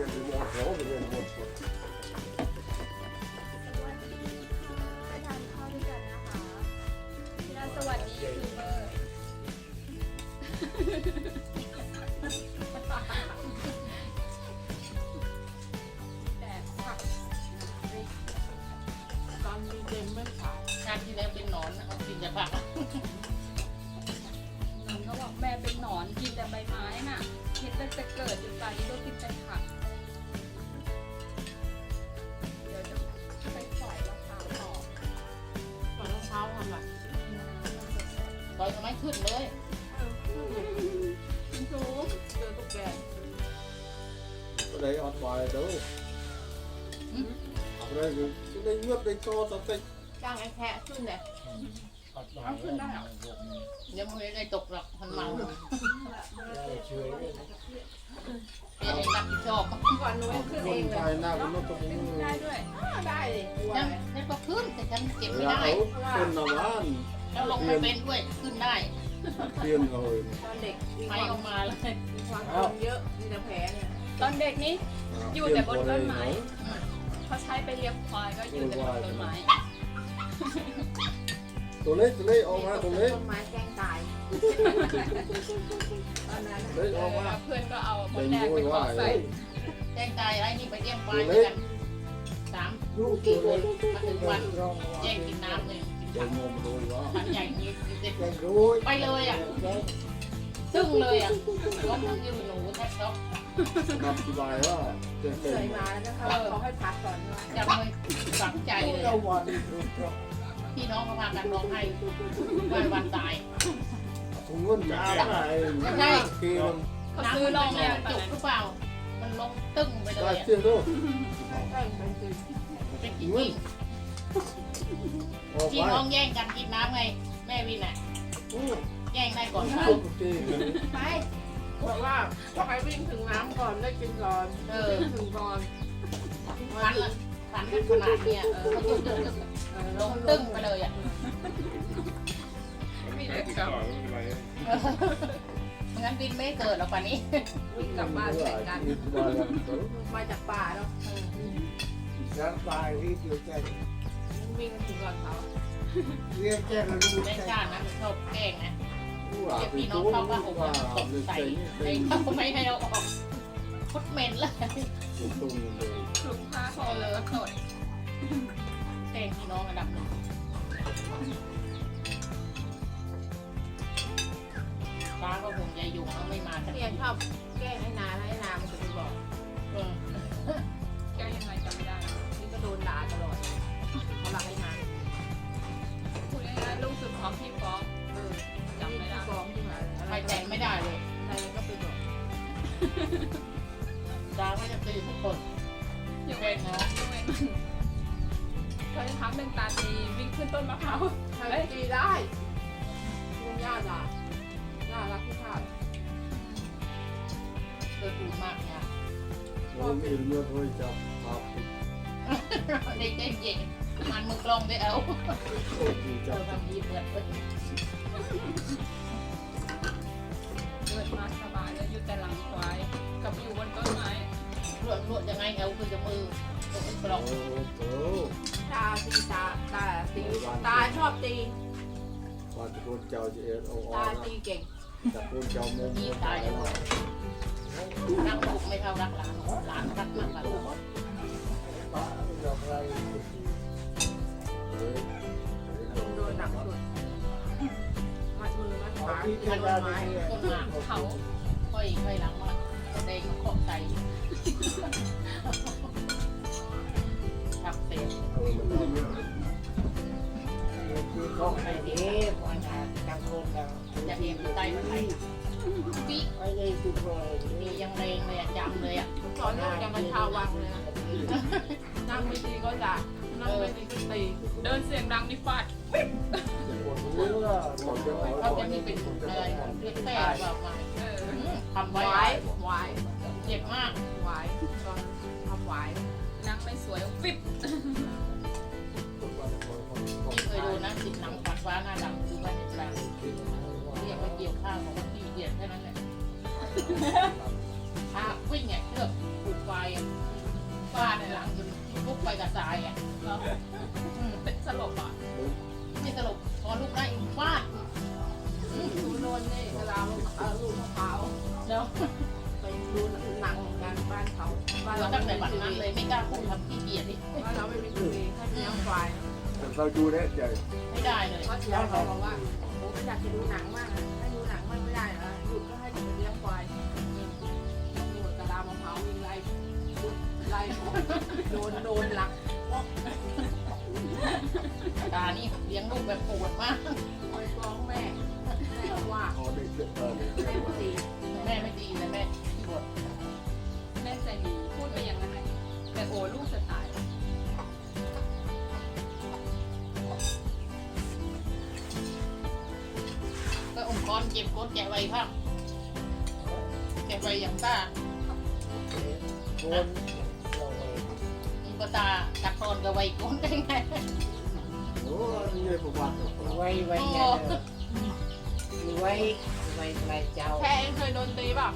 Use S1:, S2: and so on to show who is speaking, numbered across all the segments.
S1: będzie można, oby nie
S2: można. ทานข้าวด้วยกันนะคะที่เราสวัสดียูทูบเบอร์แต่ผักตอนมีเต็มไม่ขายชาติที่แล้วเป็นหนอนนะเอากินจากปากหนูเขาบอกแม่เป็นหนอนกินแต่
S1: ใบไม้น่ะเห็นแต่จะเกิดอยู่ตอน
S2: นี้ก็กินแต่ผัก
S1: ทำไมขึ้นเลย
S2: คุณครูเจอตุ๊กแก
S3: Ở đây ọt bài đâu Ở đây cứ cái đây nhớt đây cho tao tay
S1: จ้างไอ้แคะขึ้นเลย
S2: เอาขึ้นได้เหรอ
S1: ยังไม่ได้ตกหรอกมันเมาเดี๋ยวรับผิดชอบ
S4: ก่อนหนูยังขึ้นเองเลย
S2: ได้ด้วย
S4: ได้เลย
S1: ยังนั่นก็ขึ้นแต่ฉันเก็บไม่ได้
S3: ấu Con nào ăn
S1: แล้วลงไม่เป็นด้วย ขึ้นได้
S3: Tiền rồi
S4: ตอนเด็กมี
S1: ไป
S4: ความ
S1: ออกมาเลย
S4: มีความจนเยอะมีแต่แผลเนี่ย
S2: ตอนเด็กนี้
S3: À,
S2: Dù
S3: tiền
S2: để
S3: vào
S2: bột
S3: đây
S2: lên máy.
S3: nấu.
S2: เขาใช้ไปเลี้ยงควายก็อยู่แต่บนต้นไม้
S3: Tôi lấy tôi lấy
S4: มี
S3: ôm
S4: ต
S3: ra
S4: ก
S3: tôi
S4: ต้
S3: lấy
S4: นไม้แกล้งตาย ตอนนั้น
S3: lấy
S2: เอ
S3: ôm
S2: อ
S3: ra
S2: เพื่อนก็เอามด
S3: Đánh
S2: แดงไป
S3: môi
S2: เกาะ
S3: hoài
S2: ใส่
S3: đấy
S1: แจ้งตายไอ้นี่ไปเลี้ยงควายด้วยกันสามกี่คนมาถึงวันแย่งกินน้ำเลย กิน
S3: Đánh mồm rồi quá
S1: ผักใหญ่นี้เด็กไปเลยอะซึ่งเลยอะล้มทั้งยืนหนูแทบช็อก
S3: Nằm cái bài quá Tiền
S4: เหนื่อย
S3: tiền
S4: มาแล้วก็เขาเขาให้พักก่อนใช่ไหม
S1: จำเลยฝังใจเลยอะพี่น้องเขาพากันร้องไห้วันวันตาย
S3: Không ngân trả lại
S1: Đây.
S3: Khi nó
S2: เขาซื้อลองแล้วตอน
S1: จุก
S2: นั้น
S1: หรือเปล่า มันลงตึ้งไปเลย
S3: Ra
S1: อะ
S3: tiền đâu
S4: ใช่เป็นจริง
S1: เป็นจริงจริง
S3: Ôm
S1: พี่น้อง
S3: vai
S1: แย่งกันกินน้ำไงแม่วินอะแย่งได้ก่อนเขา
S3: Không tiền
S4: ไปบอกว่าใครวิ่งถึงน้ำก่อนได้กินก่อน
S1: เออ
S4: วิ่งถึงก่อน
S1: ฟันละฟันกันขนาดเนี้ยเออลงตึ้งไปเลยอะ
S2: มีแต่กลับ
S1: งั้นวินไม่เกิดหรอกป่านนี้
S4: วิ่งกลับบ้านแข่งกัน
S3: Đi ba lần tới
S4: มาจากป่าแล้ว
S5: sáng bài đi điều tra
S4: วิ่งกันถึงก่อนเขา
S5: riêng che là đủ
S1: แม่ชาตินะมันชอบแกล้งนะ
S3: Ủa
S1: เดี๋ยว
S3: thì
S1: พี่น้อง
S3: tôi
S1: เข้าว่าอก
S3: và
S1: ตก
S3: mình
S1: ใส่
S3: thấy
S1: ใน
S3: thấy
S1: เขาไม่ให้เราออกพุดเหม็นเลย
S3: tùng tùng rồi
S2: คลุมผ้าคอเลอะสด
S1: แกล้งพี่น้องอันดับหนึ่งป้าก็คงจะอยู่เขาไม่มาสัก
S4: เรี
S1: ที
S4: ยนชอบแกล้งให้นาแล้วให้นามันจะไปบอก
S1: เออ
S4: เขา
S2: จะ
S1: ทำ
S2: หนึ่งตาตีวิ่งขึ้นต้นมะพร้าว
S4: ใครตีได้ลุงย่าด่าน่ารักที่ขาด
S1: เกิดดูมากเนี่ย
S3: rồi mình đưa thôi chào học
S1: เด็กเด็กเย็นมันมือกลองไปเอา
S3: thì
S1: เรา
S3: chào
S1: ทำดีเปิดเปิด
S2: เกิดมาสบายแล้วอยู่แต่หลังควาย กับอยู่บนต้นไม้
S1: ลวดลวดยังไงเอาคือจะมือตรงกลอง
S3: Ồ,
S4: ตาตีตาตาตีตาชอบตีตาตีเก่ง
S3: chào con chào mồm
S1: นี่ตายอย่างรรักลูกไม่เท่ารักหลานหลานรักมากกว่าลูก
S5: dòng này
S4: โดนหนักสุดมัดมือมัดขา
S5: họ
S4: ตี
S5: đi
S4: ต้นไม้
S1: คนมาเขาค่อยค่อยหลังมาแสดงขอบใจ มียังแรงเลยอะจำเลยอะ
S4: สอนลูกยังกระชาวังเลยนะนั่งไม่ดีก็ด่านั่งไม่ดีก็ตี
S2: เดินเสียงดังนี่ฟาด
S3: Đúng là còn cái
S1: เขา
S3: hỏi
S1: จะมีเป็นอะไรเรียกแต่แบบมา
S2: เออ
S1: ทำ
S4: ห
S1: ไว้ ถ้าวิ่งเนี่ยเชือกผูกไฟฟาดในหลังจนลุกไปกับทรายอะ
S2: แล้วเป็นสลบอะ
S1: ไม่สลบพอลุกได้อีกฟาด
S4: ดูโนนนี่เวลาเอาลูกมะพร้าว
S1: แล้ว
S4: ไปดูหนังงานบ้านเขาบ้าน
S1: เรา
S4: เรา
S1: ตั้งแต่วันนั้นเลยไม่กล้าพูดทำขี้เกียจดิ
S4: บ้านเราไม่มีทีวีแค่เลี้ยงควาย
S6: เราดูได้ใจ
S1: ไม่ได้เลย
S4: เพราะเดี๋ยวเขาบอกว่าโอ้ไม่อยากจะดูหนังมากอะ ไล่โดนโดนหลัก
S1: ตานี่เลี้ยงลูกแบบปวดมาก
S4: คอยฟ้องแม่ แม่ว่า
S6: พอได้เจอเออ
S4: แม่ไม่ดี
S1: แม่ไม่ดีเลยแม่ปวด
S7: แม่ใจดีพูดไปอย่างนั้นแหละแต่โอ้ลูกจะตาย
S1: ก็องค์กรเจ็บก้นแกะไวพังแกะไวอย่างตา
S5: คน
S1: กตอนกับไวก้นได้ไง
S6: โอ้ยนี่ประวัติ
S5: ไว้ไว้เนี่ยไว้ไว้ไว้เจ้า
S7: แค่เองเคยโดนตีเปล่า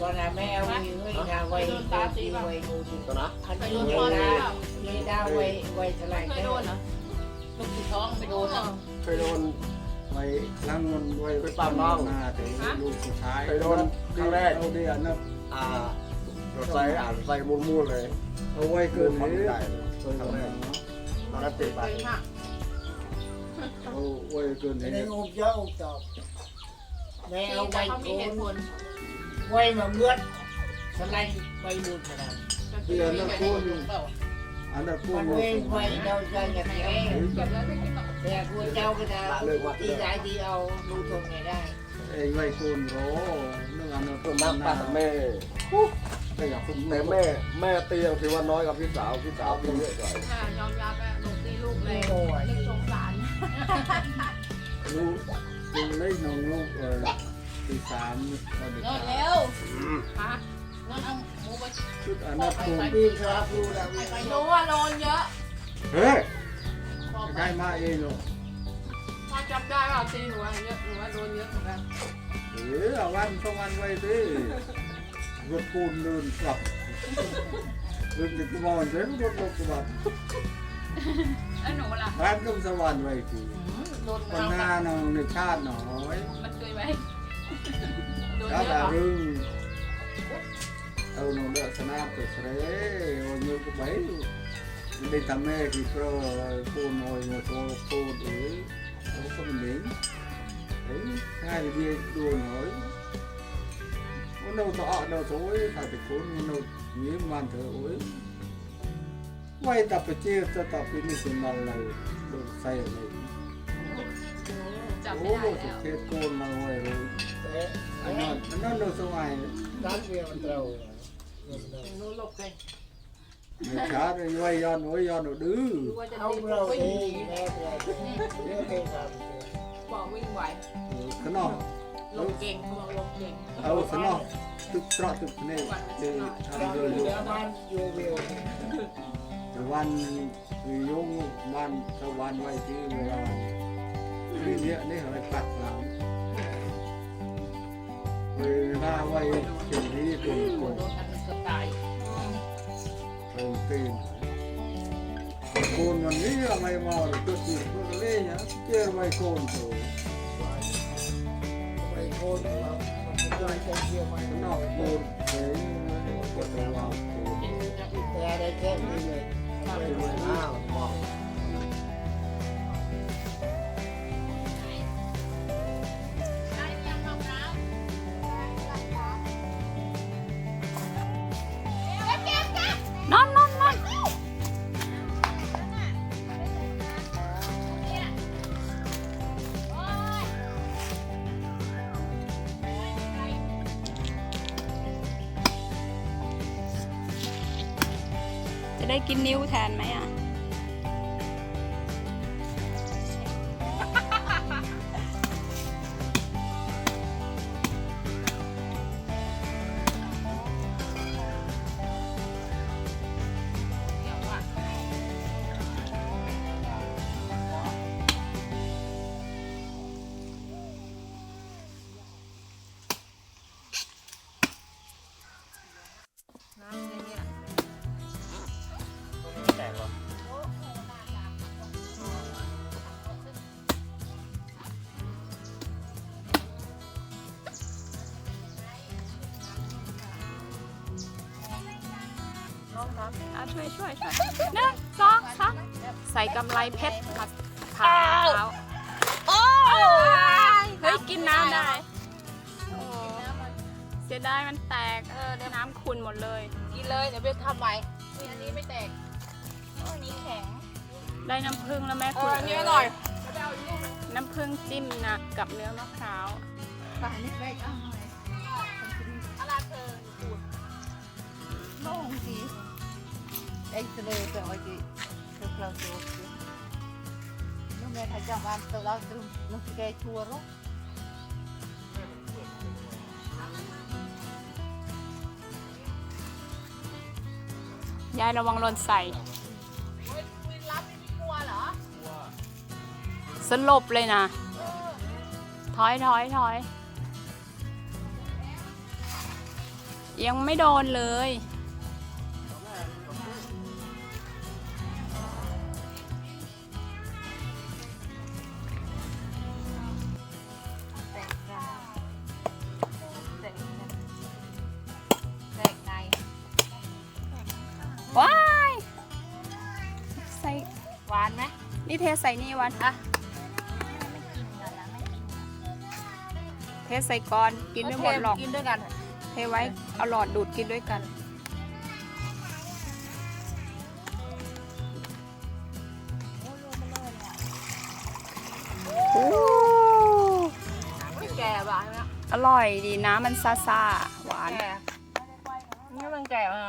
S5: ก็นะแม่เอาไว้ไว้นะไว้ไว้งูดิ
S6: ตัวนะ
S5: อัน
S7: เคย
S5: นี้
S7: โดน
S5: เว
S7: ตอนตี
S5: ลา
S7: เปล่า
S5: เวลาไว้ไว้เท่าไหร่
S7: เคยโดนเหรอ
S1: ลูกที่ท้องไปโดนอะ
S6: เคยโดน
S3: ไว้ล้างมันไว้
S6: ไปปามน้อง
S3: หน้าแต่ลูกสุดท้าย
S6: เคยโดนครั้งแรก
S3: เอาเดียวนะ
S6: อ่ารถไฟอ่านไฟมูนๆเลย
S3: เอาไว้เกิน
S6: ทำ
S3: นี้
S6: ได้เลย ครั้งแรกตอนนั้นติดไป
S4: เคยมาก
S3: เอาไว้เกิน
S5: ใน
S3: นี้
S5: งูเจ้าอบแม่
S7: ตี
S5: เอา
S7: แต่เขามี
S5: โก
S7: เห
S5: น
S7: ล
S5: ไว้มาเมื่อสไลด์ไว้ดูขนาด
S3: เดียวนะ
S1: แก
S3: พูด
S1: โดนเปล่า
S3: อันนั้นพู
S5: มัน
S3: หมด
S5: เว้นไว้เราจะอย่างนี้
S7: เก็บแล้วไม่กินหรอก
S5: แต่กูเจ้าก็จะตีได้ที่เอาดูตรงไหนได้
S3: ไอ้ไว้โกนโรเรื่องอันนั้น
S6: ส่วนมากป้ากแม่ ไม่อยากพูดแต่แม่แม่เตียงถือว่าน้อยกับพี่สาวพี่สาวตีเยอะกว่า
S7: อ่ายอมรับแล้วหนูตีลูกแร
S5: ไม่
S7: ง
S5: โง่
S7: เล็กสงสาร
S3: ลูกลูกเล็กน้องลูกเออตีสามตอนเด็ก
S1: นอนแล้ว
S7: ฮะ
S1: นอนเอาหมูไป
S3: ชุดอันนั้นพูด
S5: ปีครับดูแล้ว
S1: ไปไป
S7: หนูว่าโดนเยอะ
S6: เฮ้ย
S1: พอไป
S3: ได้มาเองหรอก
S7: พอจำได้ว่าตีหนูว่าเยอะหนูว่าโดนเยอะเหมือนกัน
S3: เออเอาวันสองวันไว้ดิ รถปูนเดินกลับรถจะมองเห็นรถรถกระบะ
S7: แล้วหนูล่ะ
S3: บ้านต้องสวรรค์ไว้ที
S1: โดน
S3: คน
S1: เรา
S3: หน้าน้องในชาติหน่อย
S7: มันเคยไว้โดน
S3: แล้ว
S7: เยอะ
S3: แต่
S7: เหรอ
S3: เรื่องเอาหนูเลือกสนามตัวเสรวันนี้ก็ไปได้ทำแม่ที่เพราะปูนอยมาโตปูนเออเขาก็มันเลี้ยงเฮ้ยง่ายดีดูหน่อยวันนู้นต่อเราโซ่ถ้าติดคนวันนู้นมีมันเถอะโอ้ยไว้ตับไปเจี๊ยบจะตับไปนี่สิมันอะไรโดนใส่อะไร
S7: จำ
S3: โอ้
S7: ไม่
S3: โห
S7: ได้
S3: สุ
S7: แล้ว
S3: ดเทศโกนมาไว้เลย
S5: แต่
S3: อันนั้นอันนั้นเราสมัย
S5: ร้านเดียวมันเรา
S1: หนูหลบไป
S3: ไม่ช้าเลยไว้ย้อนไว้ย้อนดื้อ
S7: รู้ว่าจะ
S5: เอา
S7: ตี
S5: เรา
S7: วิ่
S5: เองงแม่เราเรื่องเอง ครับ
S7: บอกวิ่งไหว
S3: ขนม
S7: ลงเก่งเขาบอกลงเก่ง
S3: เอาขนมตึกตระตึกนี่จะทำโดย
S5: วันอยู่วิว
S3: วันคือยุ่งวันสวรรค์ไว้ที่เวลาที่เนี้ยนี่อะไรปัดหลังเวลาไว้สิ่งที่เป็น
S1: โด
S3: คน
S1: กันเกือบตาย
S3: เป็นตีนคนวันนี้อะไรมาหรือตัวตีตัวเล่ยเจอไว้คนตัว
S5: ไปโค นเรามันจะได้แค่เดีย
S1: จะ
S5: ได้
S6: กิ
S7: นนิ้
S2: วแทนไหมอะ ช่วยช่วยช่วยหนึ่งสองสามใส่กำไรเพชรมาผ่าแล้วโอ้เฮ้ยกินน้ำได้โอ้เสียดายมันแตกเออน้ำขุ่นหมดเลย
S4: กินเลยเดี๋ยวไปทำใหม่นี่อันนี้ไม่แตก
S2: ได้น้ำผึ้งแล้วแม่
S4: เอ
S2: คุ
S4: อ
S2: ณ
S4: อันนี้อร่อย
S2: น้ำผึ้งจิ้มนะกับเนื้อมะพร้าว
S4: ป่านี่แบกเอาหน่อยอะไรเธอปูดโล่งสิไอ้ทะเลไปเอาจีเธอเราดู สินู่นแม่ถ้าจะวางตัวเราตรึมนู่นแกชัวร์หรอ
S2: ยายระวังหล่นใส่
S4: รับไม่กลัวเหรอ
S2: สลบเลยนะ ถอยถอยถอย ยังไม่โดนเลย ใส่นี่วันอะเทใส่ก่อนกินไม่หมดหรอก
S4: กินด้วยกัน
S2: เทไว้เอาหลอดดูดกินด้วยกันโอ้
S4: ไม่แก่หวานไหม
S2: อร่อยดีนะมันซาซาหวาน
S4: แก่นี่มันแก่มา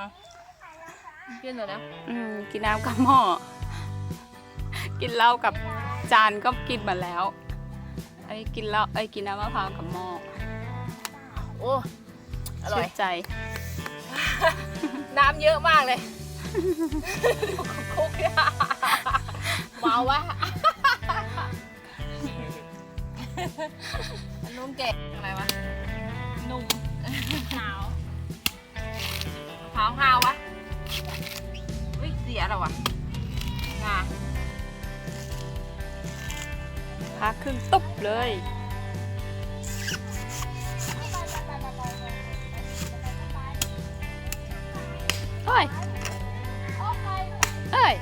S4: กินเลยนะ
S2: อืม กินน้ำกับหม้อ กินเหล้ากับจานก็กินมาแล้วไอ้ยกินเหล้าไอ้ยกินน้ำมะพร้าวกับหม้อ
S4: โอ้อร่อ
S2: ชื่
S4: ย
S2: นใจ
S4: น้ำเยอะมากเลยคุกเนี่ยเมาวะอันนุ่มแก่อะไรวะ
S2: นุ่มหนาว
S4: เผาหาวะวิเสียแล้ววะงา
S2: พักครึ่งตุ๊บเลย เฮ้ย เอ้ย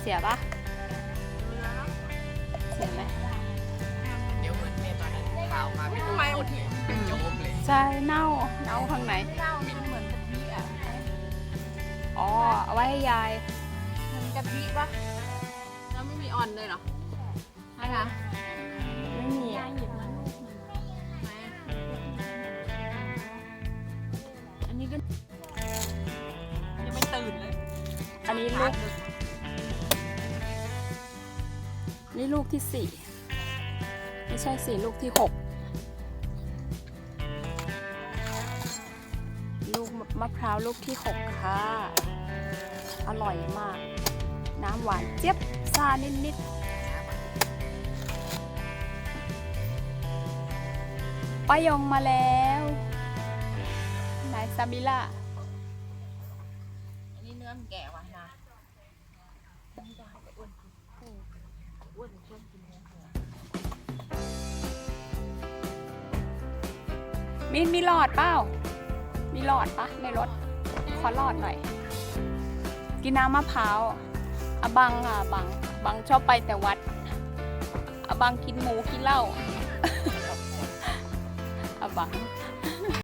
S2: เสียปะเสียไหม
S5: เดี๋ยวเหมือนเมย์ตอนนั้นข่าวมาเป็น
S4: ทำไมมัน
S5: เป็นโจ๊กเลย
S2: ใช่เน่าเน่าข้างใน
S4: เน่ามันเหมือนกะทิอะ
S2: อ๋อเอาไว้ให้ยาย
S4: มันกะทิปะแล้วไม่มีอ่อนเลยเหรอใช่ ค่ะ
S2: ไม่มีอะ
S4: อันนี้ก็ยังไม่ตื่นเลย
S2: อันนี้ลูกนี่ลูกที่สี่ไม่ใช่สี่ลูกที่หกลูกมะพร้าวลูกที่หกค่ะ อร่อยมาก น้ำหวานเจี๊ยบซานิดๆ ป้ายงมาแล้วนายซาบิล่า
S4: อันนี้เนื้อมันแก่ว่ะนะไม่ได้แต่อ้วนกินอ้วนชอบกินเนื้อเสือ
S2: มีมีหลอดเปล่า มีหลอดปะในรถ ขอหลอดหน่อย กินน้ำมะพร้าวอะบังอะบัง บังชอบไปแต่วัดอะบังกินหมูกินเหล้า อะบัง